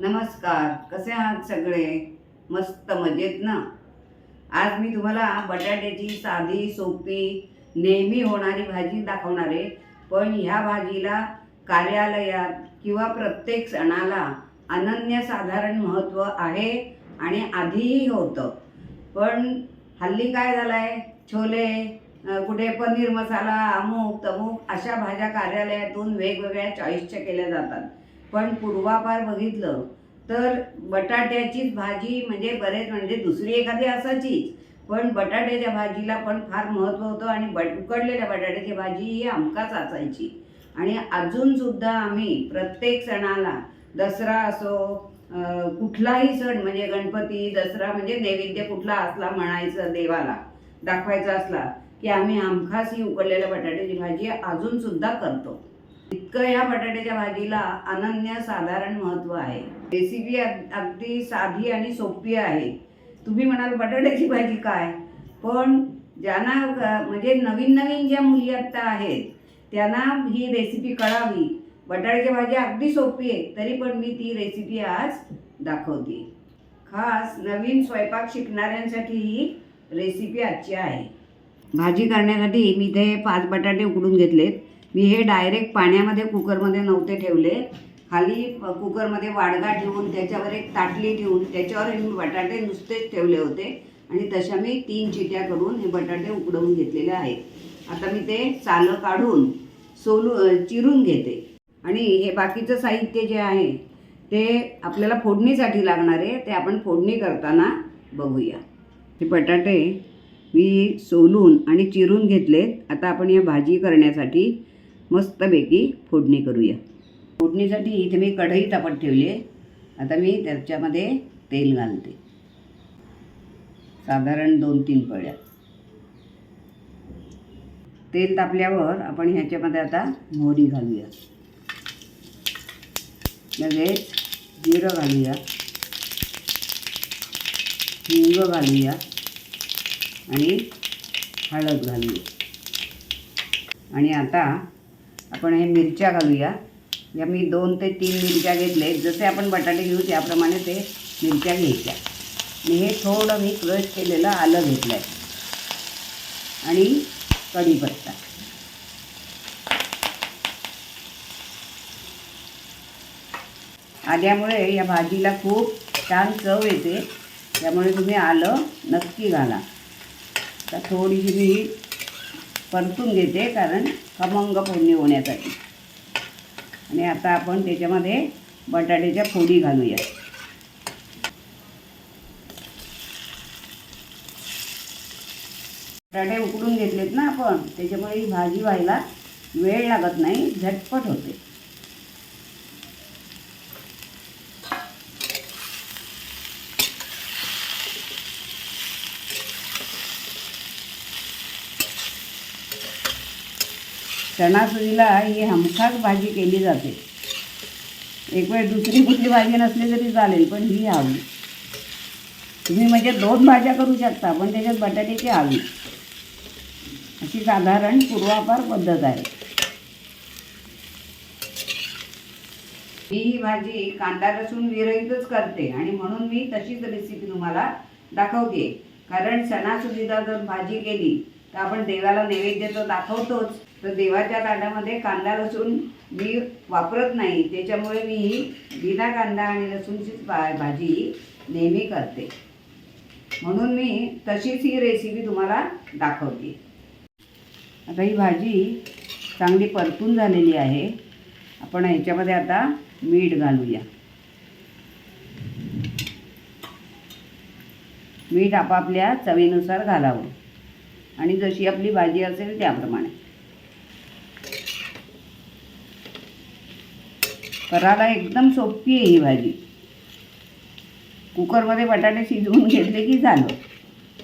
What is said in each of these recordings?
नमस्कार कसे आहात सगळे? मस्त मजेत ना? आज मी तुम्हाला बटाट्याची साधी सोपी नेहमी होणारी भाजी दाखवणार आहे. पण ह्या भाजीला कार्यालयात किंवा प्रत्येक सणाला अनन्यसाधारण महत्त्व आहे आणि आधीही होतं. पण हल्ली काय झालं आहे छोले कुठे पनीर मसाला अमुक तमुक अशा भाज्या कार्यालयातून वेगवेगळ्या चॉईसच्या केल्या जातात. पण पूर्वापार बघितलं तर बटाट्याचीच भाजी म्हणजे बरेच म्हणजे दुसरी एखादी असायचीच पण बटाट्याच्या भाजीला पण फार महत्त्व होतं आणि बट उकडलेल्या बटाट्याची भाजी ही हमखास असायची. आणि अजूनसुद्धा आम्ही प्रत्येक सणाला दसरा असो कुठलाही सण म्हणजे गणपती दसरा म्हणजे नैवेद्य कुठला असला म्हणायचं देवाला दाखवायचा असला की आम्ही हमखास ही उकडलेल्या बटाट्याची भाजी अजूनसुद्धा करतो. इतकं या बटाट्याच्या भाजीला अनन्य साधारण महत्त्व आहे. रेसिपी अगदी साधी आणि सोपी आहे. तुम्ही म्हणाल बटाट्याची भाजी काय? पण ज्यांना म्हणजे नवीन नवीन ज्या मुली आत्ता आहेत त्यांना ही रेसिपी कळावी. बटाट्याची भाजी अगदी सोपी आहे तरी पण मी ती रेसिपी आज दाखवते. खास नवीन स्वयंपाक शिकणाऱ्यांसाठी ही रेसिपी आजची आहे. भाजी करण्यासाठी मी इथे पाच बटाटे उकडून घेतलेत. मी हे डायरेक्ट पाण्यामध्ये कुकरमध्ये नव्हते ठेवले. खाली कुकरमध्ये वाडगा ठेवून त्याच्यावर एक ताटली ठेवून त्याच्यावर मी बटाटे नुसतेच ठेवले होते. आणि तशा मी तीन चिट्या करून हे बटाटे उकडवून घेतलेले आहेत. आता मी ते सालं काढून सोलू चिरून घेते. आणि हे बाकीचं साहित्य जे आहे ते आपल्याला फोडणीसाठी लागणार आहे ते आपण फोडणी करताना बघूया. हे बटाटे मी सोलून आणि चिरून घेतलेत. आता आपण या भाजी करण्यासाठी मस्तपैकी फोडणी करूया. फोडणीसाठी इथे मी कढई तापत ठेवली आहे. आता मी त्याच्यामध्ये तेल घालते. साधारण दोन तीन पळ्या. तेल तापल्यावर आपण ह्याच्यामध्ये आता मोहरी घालूया. लगेच जिरं घालूया. हिंग घालूया. आणि हळद घालूया. आणि आता आपण हे मिरच्या घालूया. या मी दोन ते तीन मिरच्या घेतले. जसे आपण बटाटे घेऊ त्याप्रमाणे ते मिरच्या घ्यायच्या. आणि हे थोडं मी क्रश केलेलं आलं घेतलं आहे आणि कढीपत्ता. आल्यामुळे या भाजीला खूप छान चव येते. त्यामुळे तुम्ही आलं नक्की घाला. तर थोडीशी मी परतून घेते कारण खमंग फोडणी होण्यासाठी. आणि आता आपण त्याच्यामध्ये बटाट्याच्या फोडी घालूया. बटाटे उकडून घेतलेत ना आपण त्याच्यामुळे ही भाजी व्हायला वेळ लागत नाही झटपट होते. सणासुदीला ही हमखास भाजी केली जाते. एक वेळ दुसरी कुठली भाजी नसली तरी चालेल पण ही हवी. तुम्ही म्हणजे दोन भाज्या करू शकता पण त्याच्यात बटाट्याची हवी. अशी साधारण पूर्वापार पद्धत आहे. मी ही भाजी कांदा लसूण विरहितच करते आणि म्हणून मी तशीच रेसिपी तुम्हाला दाखवते. कारण सणासुदीला जर भाजी केली तर आपण देवाला नैवेद्य तर दाखवतोच. तर देवाच्या ताटामध्ये कांदा लसूण मी वापरत नाही. त्याच्यामुळे मी ही बिना कांदा आणि लसूणचीच भा भाजी नेहमी करते. म्हणून मी तशीच ही रेसिपी तुम्हाला दाखवते. आता ही भाजी चांगली परतून झालेली आहे. आपण ह्याच्यामध्ये आता मीठ घालूया. मीठ आपापल्या चवीनुसार घालावं. आणि जशी आपली भाजी असेल त्याप्रमाणे. करायला एकदम सोपी आहे ही भाजी. कुकरमध्ये बटाटे शिजवून घेतले की झालं.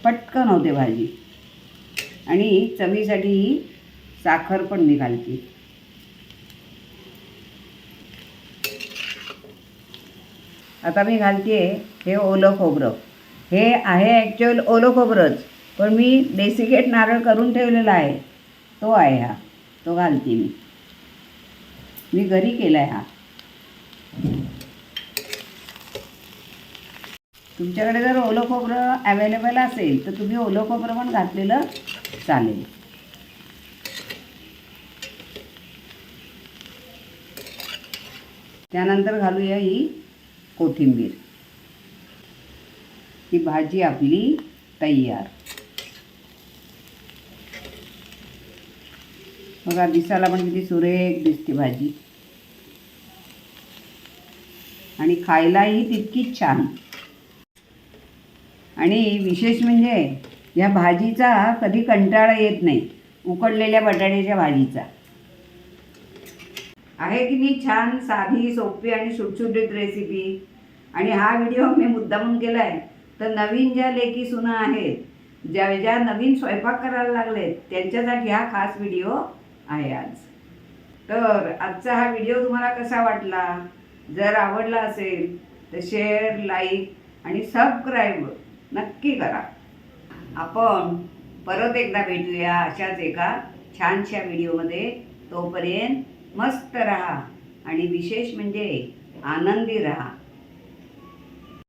पटकन होते भाजी. आणि चवीसाठी ही साखर पण मी घालते आता मी घालते हे ओलं खोबरं. हे आहे ॲक्च्युअल ओलं खोबरंच पण मी डेसिकेट नारळ करून ठेवलेला आहे. तो आहे हा. तो घालते मी. मी घरी केला आहे हा. तुमच्याकडे जर ओलं खोबरं अवेलेबल असेल तर तुम्ही ओलं खोबरं पण घातलेलं चालेल. त्यानंतर घालूया ही कोथिंबीर. ही भाजी आपली तयार. बघा दिसायला पण किती सुरेख दिसते भाजी. आणि खायलाही तितकीच छान. आणि विशेष म्हणजे या भाजीचा कधी कंटाळा येत नाही उकडलेल्या बटाट्याच्या भाजीचा. आहे की नाही छान साधी सोपी आणि सुटसुटीत रेसिपी आणि हा व्हिडिओ मी मुद्दामून केला आहे तर नवीन ज्या लेखी सुना आहेत ज्या ज्या नवीन स्वयंपाक करायला लागलेत त्यांच्यासाठी हा खास व्हिडिओ आहे आज. तर आजचा हा व्हिडिओ तुम्हाला कसा वाटला? जर आवडला असेल तर शेअर लाईक आणि सबस्क्राईब नक्की करा. आपण परत एकदा भेटूया अशाच एका छानशा व्हिडिओमध्ये. तोपर्यंत मस्त राहा आणि विशेष म्हणजे आनंदी राहा.